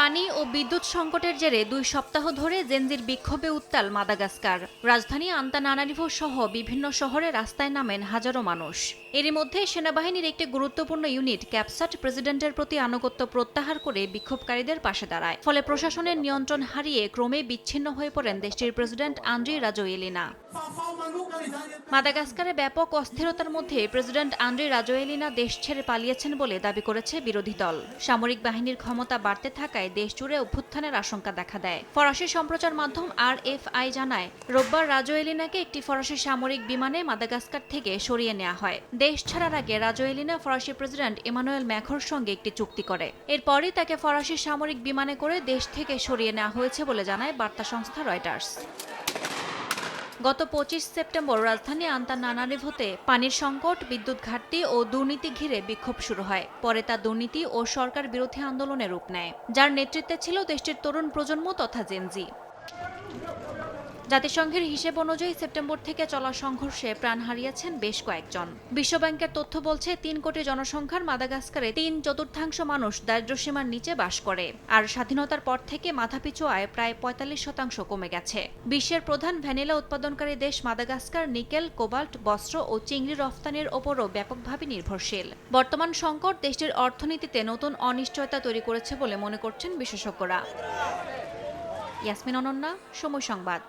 পানি ও বিদ্যুৎ সংকটের জেরে দুই সপ্তাহ ধরে জেনজির বিক্ষোভে উত্তাল মাদাগাস্কার। রাজধানী আন্তানানারিভো সহ বিভিন্ন শহরে রাস্তায় নামেন হাজারো মানুষ। এরই মধ্যে সেনাবাহিনীর একটি গুরুত্বপূর্ণ ইউনিট ক্যাপসাট প্রেসিডেন্টের প্রতি আনুগত্য প্রত্যাহার করে বিক্ষোভকারীদের পাশে দাঁড়ায়। ফলে প্রশাসনের নিয়ন্ত্রণ হারিয়ে ক্রমে বিচ্ছিন্ন হয়ে পড়েন দেশটির প্রেসিডেন্ট আন্দ্রি রাজোয়েলিনা। মাদাগাস্কারে ব্যাপক অস্থিরতার মধ্যে প্রেসিডেন্ট আন্দ্রি রাজোয়েলিনা দেশ ছেড়ে পালিয়েছেন বলে দাবি করেছে বিরোধী দল। সামরিক বাহিনীর ক্ষমতা বাড়তে থাকায় দেশ জুড়ে অভ্যুত্থানের আশঙ্কা দেখা দেয়। ফরাসি সম্প্রচার মাধ্যম আর এফ আই জানায়, রোববার রাজোয়েলিনাকে একটি ফরাসি সামরিক বিমানে মাদাগাস্কার থেকে সরিয়ে নেওয়া হয়। দেশ ছাড়ার আগে রাজোয়েলিনা ফরাসি প্রেসিডেন্ট ইমানুয়েল ম্যাখোর সঙ্গে একটি চুক্তি করে। এরপরই তাকে ফরাসি সামরিক বিমানে করে দেশ থেকে সরিয়ে নেওয়া হয়েছে বলে জানায় বার্তা সংস্থা রয়টার্স। গত পঁচিশ সেপ্টেম্বর রাজধানী আন্তানানারিভোতে পানির সংকট, বিদ্যুৎ ঘাটতি ও দুর্নীতি ঘিরে বিক্ষোভ শুরু হয়। পরে তা দুর্নীতি ও সরকার বিরোধী আন্দোলনে রূপ নেয়, যার নেতৃত্বে ছিল দেশটির তরুণ প্রজন্ম তথা জেনজি। জাতিসংঘের হিসেব অনুযায়ী সেপ্টেম্বর থেকে চলা সংঘর্ষে প্রাণ হারিয়েছেন বেশ কয়েকজন। বিশ্বব্যাংকের তথ্য বলছে, তিন কোটি জনসংখ্যার মাদাগাস্কারে তিন চতুর্থাংশ মানুষ দারিদ্র্যসীমার নিচে বাস করে। আর স্বাধীনতার পর থেকে মাথাপিছু আয় প্রায় পঁয়তাল্লিশ শতাংশ কমে গেছে। বিশ্বের প্রধান ভ্যানিলা উৎপাদনকারী দেশ মাদাগাস্কার, নিকেল, কোবাল্ট, বস্ত্র ও চিংড়ি রফতানির ওপরও ব্যাপকভাবে নির্ভরশীল। বর্তমান সংকট দেশটির অর্থনীতিতে নতুন অনিশ্চয়তা তৈরি করেছে বলে মনে করছেন বিশেষজ্ঞরা। ইয়াসমিন অনন্যা, সময় সংবাদ।